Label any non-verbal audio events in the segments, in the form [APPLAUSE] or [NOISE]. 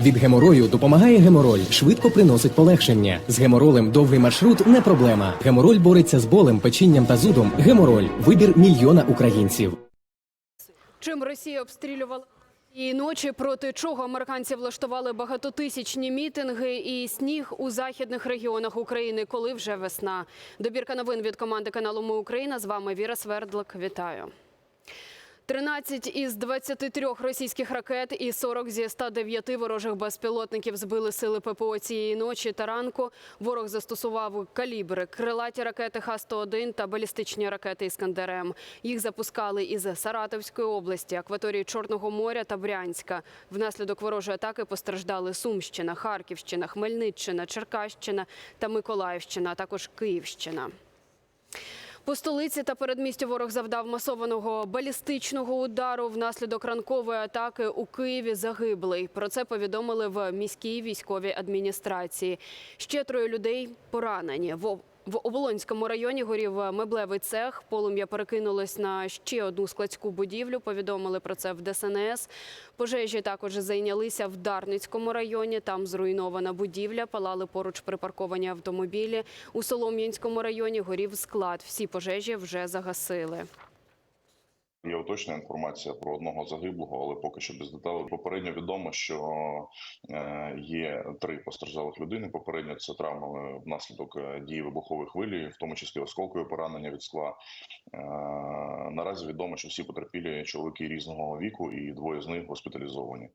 Від геморою допомагає гемороль, швидко приносить полегшення. З геморолем довгий маршрут не проблема. Гемороль бореться з болем, печінням та зудом. Гемороль вибір мільйона українців. Чим Росія обстрілювала і ночі, проти чого американці влаштували багатотисячні мітинги і сніг у західних регіонах України, коли вже весна. Добірка новин від команди каналу Ми Україна. З вами Віра Свердлик. Вітаю. 13 із 23 російських ракет і 40 зі 109 ворожих безпілотників збили сили ППО цієї ночі та ранку. Ворог застосував калібри, крилаті ракети Х-101 та балістичні ракети «Іскандер-М». Їх запускали із Саратовської області, акваторії Чорного моря та Брянська. Внаслідок ворожої атаки постраждали Сумщина, Харківщина, Хмельниччина, Черкащина та Миколаївщина, а також Київщина. По столиці та передмістю ворог завдав масованого балістичного удару. Внаслідок ранкової атаки у Києві загиблий. Про це повідомили в міській військовій адміністрації. Ще троє людей поранені. В Оболонському районі горів меблевий цех. Полум'я перекинулось на ще одну складську будівлю. Повідомили про це в ДСНС. Пожежі також зайнялися в Дарницькому районі. Там зруйнована будівля, палали поруч припарковані автомобілі. У Солом'янському районі горів склад. Всі пожежі вже загасили. Є уточна інформація про одного загиблого, але поки що без деталей. Попередньо відомо, що е, є три постраждалих людини. Попередньо це травми внаслідок е, дії вибухової хвилі, в тому числі осколкові поранення від скла. Е, Наразі відомо, що всі потерпілі чоловіки різного віку, і двоє з них госпіталізовані.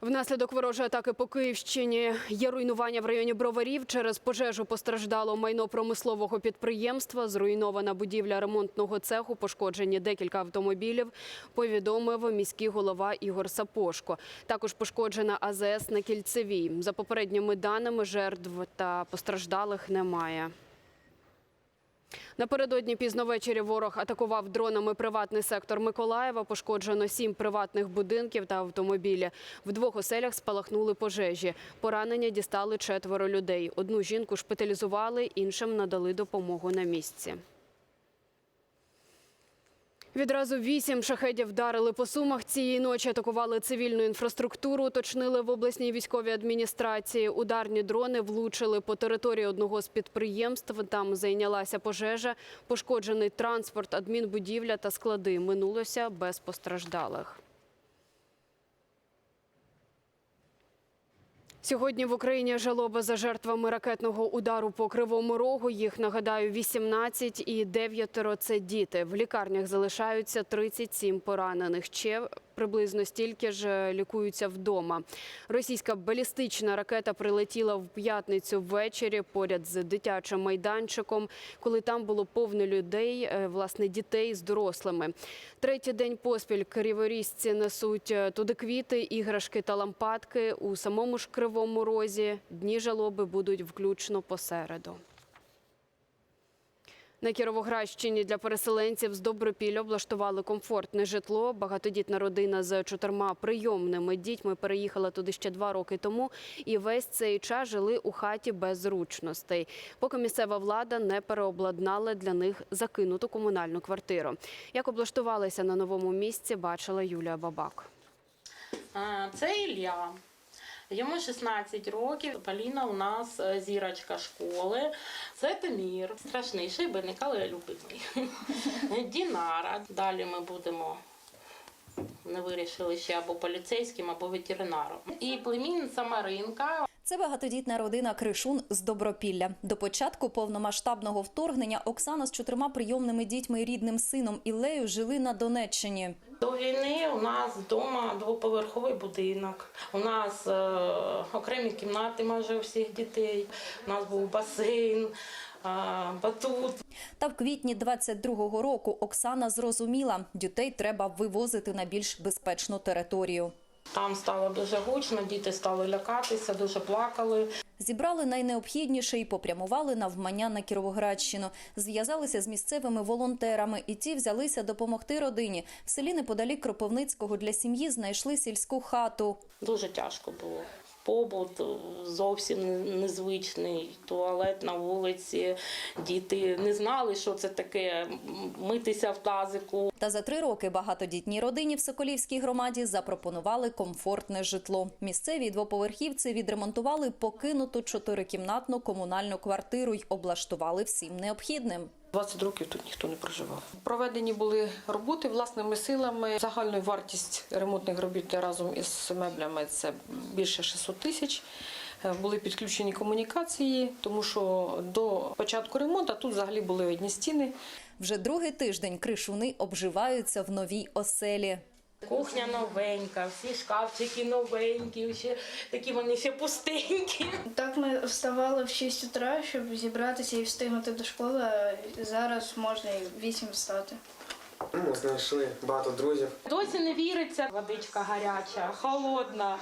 Внаслідок ворожої атаки по Київщині є руйнування в районі Броварів. Через пожежу постраждало майно промислового підприємства, зруйнована будівля ремонтного цеху, пошкоджені декілька автомобілів. Повідомив міський голова Ігор Сапошко. Також пошкоджена АЗС на Кільцевій. За попередніми даними, жертв та постраждалих немає. Напередодні пізно ввечері ворог атакував дронами приватний сектор Миколаєва. Пошкоджено сім приватних будинків та автомобілі. В двох оселях спалахнули пожежі. Поранення дістали четверо людей. Одну жінку шпиталізували, іншим надали допомогу на місці. Відразу вісім шахедів вдарили по сумах. Цієї ночі атакували цивільну інфраструктуру, уточнили в обласній військовій адміністрації. Ударні дрони влучили по території одного з підприємств. Там зайнялася пожежа, пошкоджений транспорт, адмінбудівля та склади. Минулося без постраждалих. Сьогодні в Україні жалоба за жертвами ракетного удару по Кривому Рогу. Їх, нагадаю, 18 і дев'ятеро – це діти. В лікарнях залишаються 37 поранених. Ще приблизно стільки ж лікуються вдома. Російська балістична ракета прилетіла в п'ятницю ввечері поряд з дитячим майданчиком, коли там було повно людей, е, власне, дітей з дорослими. Третій день поспіль криворізці несуть е, туди квіти, іграшки та лампадки. У самому ж Кривому Розі дні жалоби будуть включно посереду. На Кіровоградщині для переселенців з Добропілля облаштували комфортне житло. Багатодітна родина з чотирма прийомними дітьми переїхала туди ще два роки тому, і весь цей час жили у хаті без зручностей, поки місцева влада не переобладнала для них закинуту комунальну квартиру. Як облаштувалися на новому місці, бачила Юлія Бабак. А, Це Ілля. Йому 16 років. Поліна у нас е, зірочка школи. Це Тамір. Страшний шибеник, але любимий. [LAUGHS] Дінара. Далі ми будемо. Не вирішили ще або поліцейським, або ветеринаром. І племінниця Маринка. Це багатодітна родина Кришун з Добропілля. До початку повномасштабного вторгнення Оксана з чотирма прийомними дітьми і рідним сином Іллею жили на Донеччині. До війни у нас вдома двоповерховий будинок. У нас е, окремі кімнати майже у всіх дітей. У нас був басейн, е, батут. Та в квітні 22-го року Оксана зрозуміла, дітей треба вивозити на більш безпечну територію. Там стало дуже гучно, діти стали лякатися, дуже плакали. Зібрали найнеобхідніше і попрямували навмання на Кіровоградщину. Зв'язалися з місцевими волонтерами, і ті взялися допомогти родині. В селі неподалік Кропивницького для сім'ї знайшли сільську хату. Дуже тяжко було. Побут зовсім незвичний. Туалет на вулиці. Діти не знали, що це таке митися в тазику. Та за три роки багатодітній родині в Соколівській громаді запропонували комфортне житло. Місцеві двоповерхівці відремонтували покинуту чотирикімнатну комунальну квартиру й облаштували всім необхідним. 20 років тут ніхто не проживав. Проведені були роботи власними силами. Загальна вартість ремонтних робіт разом із меблями це більше 600 тисяч. Е, Були підключені комунікації, тому що до початку ремонту тут взагалі були одні стіни. Вже другий тиждень кришуни обживаються в новій оселі. Кухня новенька, всі шкафчики новенькі, ще такі вони ще пустенькі. Так ми вставали в 6 утра, щоб зібратися і встигнути до школи. а Зараз можна і в 8 встати. Ми знайшли багато друзів. Досі не віриться, водичка гаряча, холодна.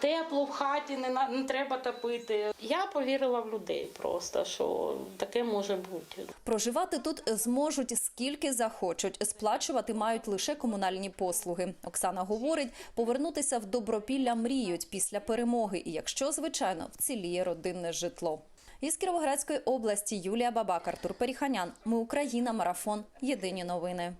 Тепло в хаті, не, на- не треба топити. Я повірила в людей просто, що таке може бути. Проживати тут зможуть скільки захочуть. Сплачувати мають лише комунальні послуги. Оксана говорить, повернутися в добропілля мріють після перемоги, і якщо звичайно вціліє родинне житло. Із Кіровоградської області Юлія Бабак, Артур Періханян. Ми Україна. Марафон. Єдині новини.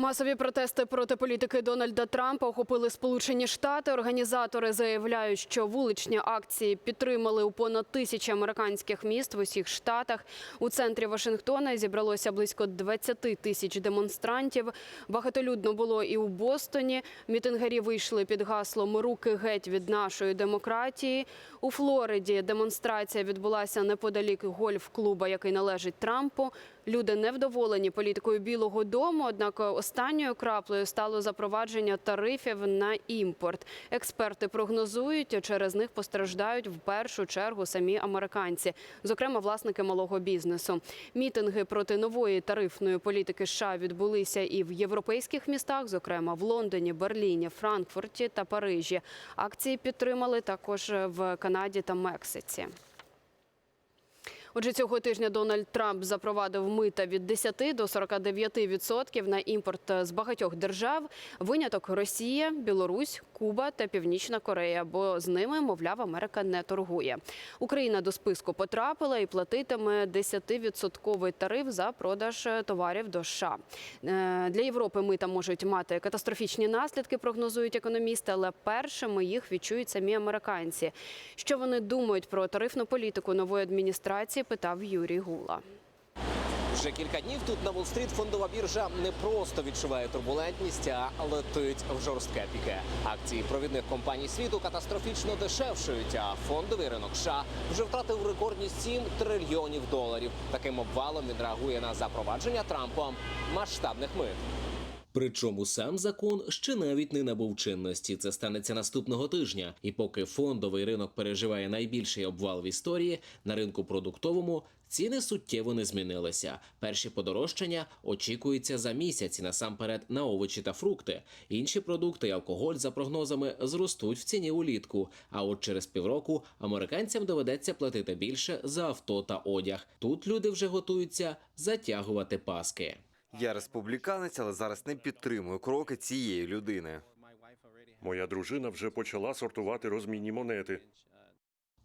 Масові протести проти політики Дональда Трампа охопили Сполучені Штати. Організатори заявляють, що вуличні акції підтримали у понад тисячі американських міст в усіх штатах. У центрі Вашингтона зібралося близько 20 тисяч демонстрантів. Багатолюдно було і у Бостоні. Мітингарі вийшли під гаслом Руки геть від нашої демократії. У Флориді демонстрація відбулася неподалік гольф-клуба, який належить Трампу. Люди невдоволені політикою Білого Дому, однак останньою краплею стало запровадження тарифів на імпорт. Експерти прогнозують, через них постраждають в першу чергу самі американці, зокрема власники малого бізнесу. Мітинги проти нової тарифної політики США відбулися і в європейських містах, зокрема в Лондоні, Берліні, Франкфурті та Парижі. Акції підтримали також в Канаді та Мексиці. Отже, цього тижня Дональд Трамп запровадив мита від 10 до 49% на імпорт з багатьох держав. Виняток Росія, Білорусь, Куба та Північна Корея, бо з ними, мовляв, Америка не торгує. Україна до списку потрапила і платитиме 10% тариф за продаж товарів до США. Е, Для Європи мита можуть мати катастрофічні наслідки, прогнозують економісти, але першими їх відчують самі американці. Що вони думають про тарифну політику нової адміністрації, питав Юрій Гула. Вже кілька днів тут на Уолл-стріт фондова біржа не просто відчуває турбулентність, а летить в жорстке піке. Акції провідних компаній світу катастрофічно дешевшують, а фондовий ринок США вже втратив рекордні 7 трильйонів доларів. Таким обвалом він реагує на запровадження Трампом масштабних мит. Причому сам закон ще навіть не набув чинності. Це станеться наступного тижня. І поки фондовий ринок переживає найбільший обвал в історії, на ринку продуктовому ціни суттєво не змінилися. Перші подорожчання очікуються за місяць насамперед на овочі та фрукти. Інші продукти і алкоголь за прогнозами зростуть в ціні улітку. А от через півроку американцям доведеться платити більше за авто та одяг. Тут люди вже готуються затягувати паски. Я республіканець, але зараз не підтримую кроки цієї людини. Моя дружина вже почала сортувати розмінні монети.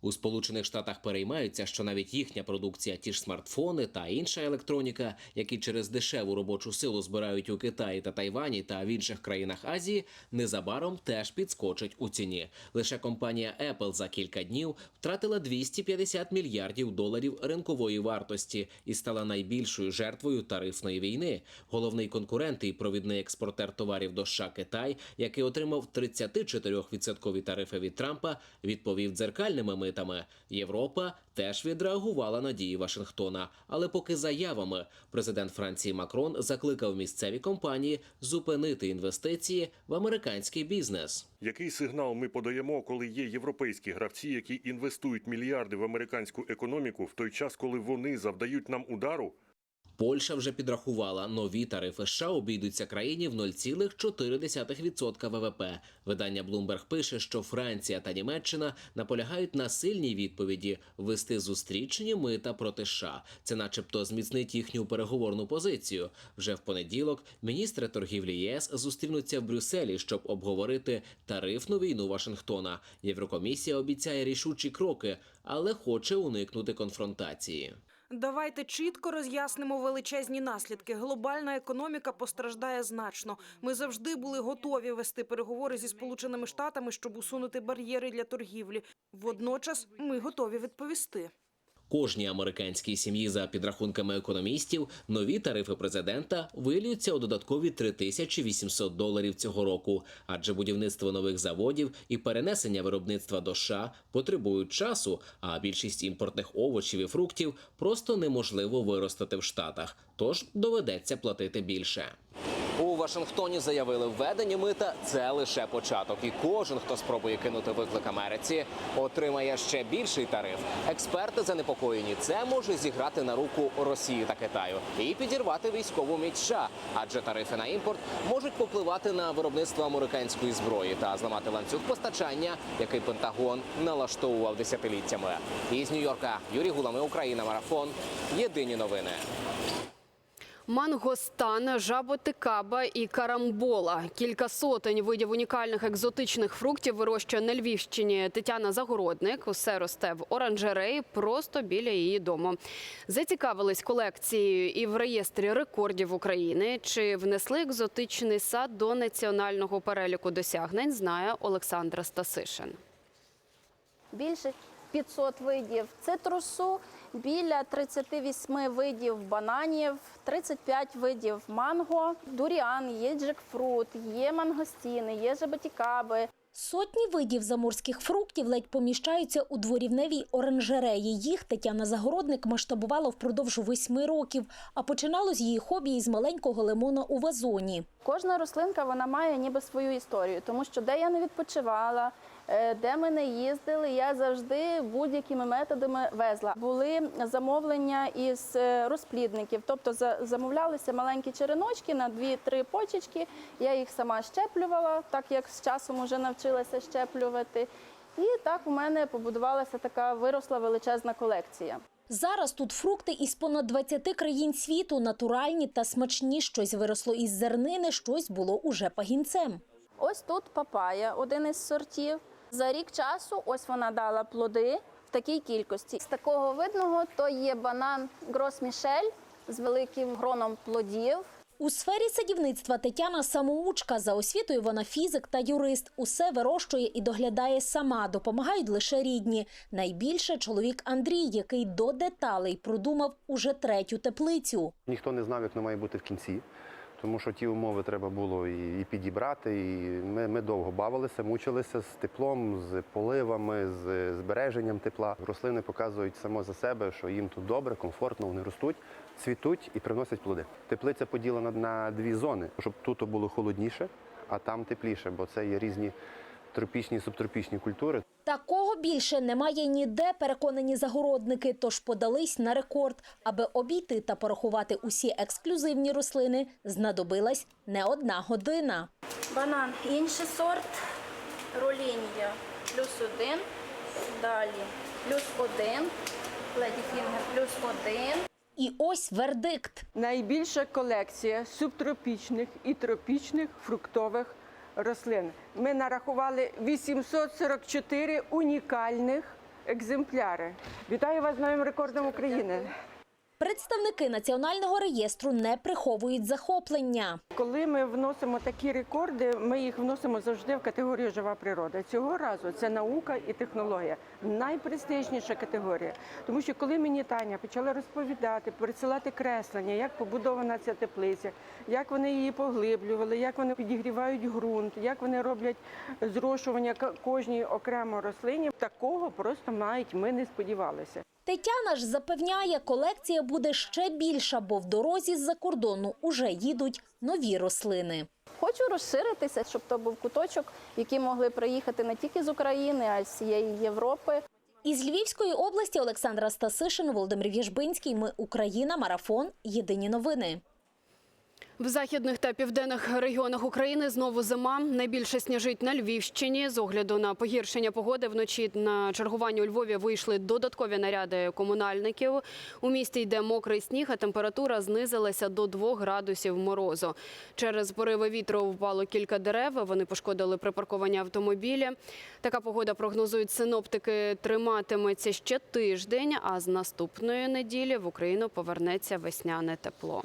У Сполучених Штатах переймаються, що навіть їхня продукція, ті ж смартфони та інша електроніка, які через дешеву робочу силу збирають у Китаї та Тайвані та в інших країнах Азії, незабаром теж підскочить у ціні. Лише компанія Apple за кілька днів втратила 250 мільярдів доларів ринкової вартості і стала найбільшою жертвою тарифної війни. Головний конкурент і провідний експортер товарів до США Китай, який отримав 34% тарифи від Трампа, відповів дзеркальними митами. Європа теж відреагувала на дії Вашингтона. Але поки заявами президент Франції Макрон закликав місцеві компанії зупинити інвестиції в американський бізнес. Який сигнал ми подаємо, коли є європейські гравці, які інвестують мільярди в американську економіку в той час, коли вони завдають нам удару? Польща вже підрахувала, нові тарифи США обійдуться країні в 0,4% ВВП. Видання Bloomberg пише, що Франція та Німеччина наполягають на сильній відповіді ввести зустрічні мита проти США. Це, начебто, зміцнить їхню переговорну позицію. Вже в понеділок міністри торгівлі ЄС зустрінуться в Брюсселі, щоб обговорити тарифну війну Вашингтона. Єврокомісія обіцяє рішучі кроки, але хоче уникнути конфронтації. Давайте чітко роз'яснимо величезні наслідки. Глобальна економіка постраждає значно. Ми завжди були готові вести переговори зі сполученими штатами, щоб усунути бар'єри для торгівлі. Водночас ми готові відповісти. Кожній американській сім'ї, за підрахунками економістів, нові тарифи президента вилюються у додаткові 3800 доларів цього року, адже будівництво нових заводів і перенесення виробництва до США потребують часу, а більшість імпортних овочів і фруктів просто неможливо виростити в Штатах, тож доведеться платити більше. У Вашингтоні заявили, введення мита це лише початок, і кожен, хто спробує кинути виклик Америці, отримає ще більший тариф. Експерти занепокоєні, це може зіграти на руку Росії та Китаю і підірвати військову міць США, адже тарифи на імпорт можуть попливати на виробництво американської зброї та зламати ланцюг постачання, який Пентагон налаштовував десятиліттями. Із Нью-Йорка Юрій Гулами, Україна, марафон. Єдині новини. Мангостан, жаботикаба і карамбола. Кілька сотень видів унікальних екзотичних фруктів вирощує на Львівщині Тетяна Загородник. Усе росте в оранжереї просто біля її дому. Зацікавились колекцією і в реєстрі рекордів України. Чи внесли екзотичний сад до національного переліку досягнень, знає Олександра Стасишин. більше 500 видів цитрусу, біля 38 видів бананів, 35 видів манго, дуріан, є джекфрут, є мангостіни, є жаботікаби. Сотні видів заморських фруктів ледь поміщаються у дворівневій оранжереї. Їх Тетяна Загородник масштабувала впродовж восьми років, а починало з її хобі із маленького лимона у вазоні. Кожна рослинка вона має ніби свою історію, тому що де я не відпочивала, де ми не їздили, я завжди будь-якими методами везла. Були замовлення із е, розплідників, тобто за- замовлялися маленькі череночки на 2-3 почечки. Я їх сама щеплювала, так як з часом вже навчилася щеплювати. І так у мене побудувалася така виросла величезна колекція. Зараз тут фрукти із понад 20 країн світу, натуральні та смачні. Щось виросло із зернини, щось було уже пагінцем. Ось тут папая, один із сортів. За рік часу ось вона дала плоди в такій кількості. З такого видного то є банан Грос Мішель з великим гроном плодів. У сфері садівництва Тетяна самоучка. За освітою вона фізик та юрист. Усе вирощує і доглядає сама. Допомагають лише рідні. Найбільше чоловік Андрій, який до деталей продумав уже третю теплицю. Ніхто не знав, як воно має бути в кінці, тому що ті умови треба було і, підібрати. І ми, ми довго бавилися, мучилися з теплом, з поливами, з збереженням тепла. Рослини показують само за себе, що їм тут добре, комфортно, вони ростуть, цвітуть і приносять плоди. Теплиця поділена на дві зони, щоб тут було холодніше, а там тепліше, бо це є різні тропічні і субтропічні культури. Такого більше немає ніде, переконані загородники, тож подались на рекорд. Аби обійти та порахувати усі ексклюзивні рослини, знадобилась не одна година. Банан інший сорт, ролінія плюс один, далі плюс один, ледіфінгер плюс один. І ось вердикт. Найбільша колекція субтропічних і тропічних фруктових рослин. Ми нарахували 844 унікальних екземпляри. Вітаю вас з новим рекордом України. Представники національного реєстру не приховують захоплення. Коли ми вносимо такі рекорди, ми їх вносимо завжди в категорію жива природа. Цього разу це наука і технологія. Найпрестижніша категорія. Тому що коли мені Таня почала розповідати, присилати креслення, як побудована ця теплиця, як вони її поглиблювали, як вони підігрівають ґрунт, як вони роблять зрошування кожній окремо рослині, такого просто навіть ми не сподівалися. Тетяна ж запевняє, колекція буде ще більша, бо в дорозі з-за кордону уже їдуть нові рослини. Хочу розширитися, щоб то був куточок, які який могли приїхати не тільки з України, а й з всієї Європи. Із Львівської області Олександра Стасишин, Володимир В'єжбинський. Ми Україна. Марафон. Єдині новини. В західних та південних регіонах України знову зима. Найбільше сніжить на Львівщині. З огляду на погіршення погоди вночі на чергування у Львові вийшли додаткові наряди комунальників. У місті йде мокрий сніг, а температура знизилася до 2 градусів морозу. Через пориви вітру впало кілька дерев. Вони пошкодили припарковані автомобілі. Така погода прогнозують синоптики. Триматиметься ще тиждень. А з наступної неділі в Україну повернеться весняне тепло.